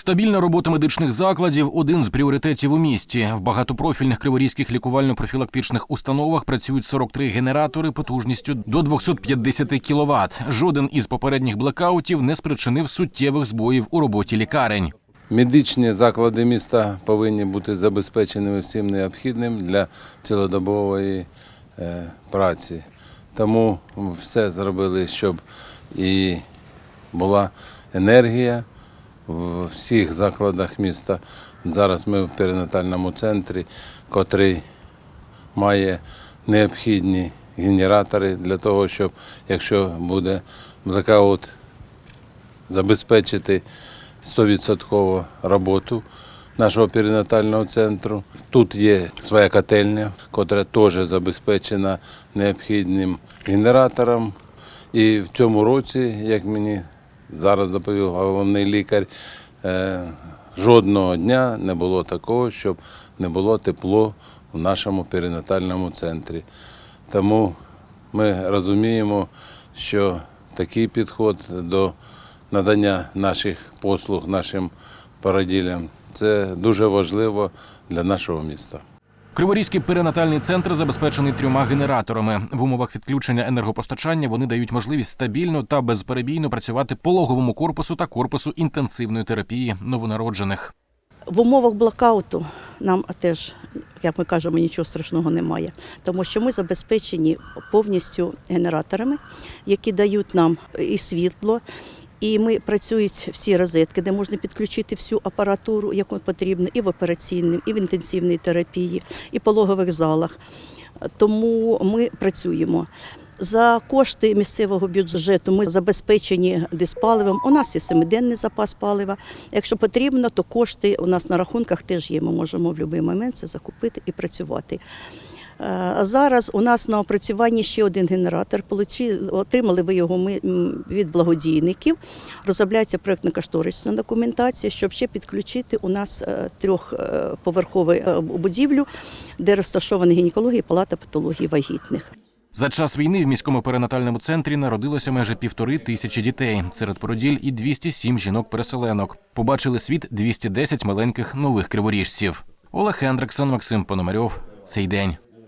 Стабільна робота медичних закладів один з пріоритетів у місті. В багатопрофільних криворізьких лікувально-профілактичних установах працюють 43 генератори потужністю до 250 кВт. Жоден із попередніх блекаутів не спричинив суттєвих збоїв у роботі лікарень. Медичні заклади міста повинні бути забезпеченими всім необхідним для цілодобової е, праці. Тому все зробили, щоб і була енергія в всіх закладах міста. Зараз ми в перинатальному центрі, котрий має необхідні генератори для того, щоб якщо буде блекаут, забезпечити 100% роботу нашого перинатального центру. Тут є своя котельня, яка теж забезпечена необхідним генератором. І в цьому році, як мені зараз доповів головний лікар, е, жодного дня не було такого, щоб не було тепло в нашому перинатальному центрі. Тому ми розуміємо, що такий підход до надання наших послуг нашим породілям це дуже важливо для нашого міста. Криворізький перинатальний центр забезпечений трьома генераторами. В умовах відключення енергопостачання вони дають можливість стабільно та безперебійно працювати пологовому корпусу та корпусу інтенсивної терапії новонароджених. В умовах блокауту нам теж, як ми кажемо, нічого страшного немає, тому що ми забезпечені повністю генераторами, які дають нам і світло. І ми працюють всі розетки, де можна підключити всю апаратуру, яку потрібно, і в операційній, і в інтенсивній терапії, і в пологових залах. Тому ми працюємо. За кошти місцевого бюджету ми забезпечені диспаливом. У нас є семиденний запас палива. Якщо потрібно, то кошти у нас на рахунках теж є. Ми можемо в будь-який момент це закупити і працювати. Е, зараз у нас на опрацюванні ще один генератор. Отримали ви його від благодійників. Розробляється проєктно-кошторисна документація, щоб ще підключити у нас е, трьохповерхову е, будівлю, де розташовані гінекологія палата патології вагітних. За час війни в міському перинатальному центрі народилося майже півтори тисячі дітей. Серед породіль і 207 жінок-переселенок. Побачили світ 210 маленьких нових криворіжців. Олег Хендриксон, Максим Пономарьов. Цей день.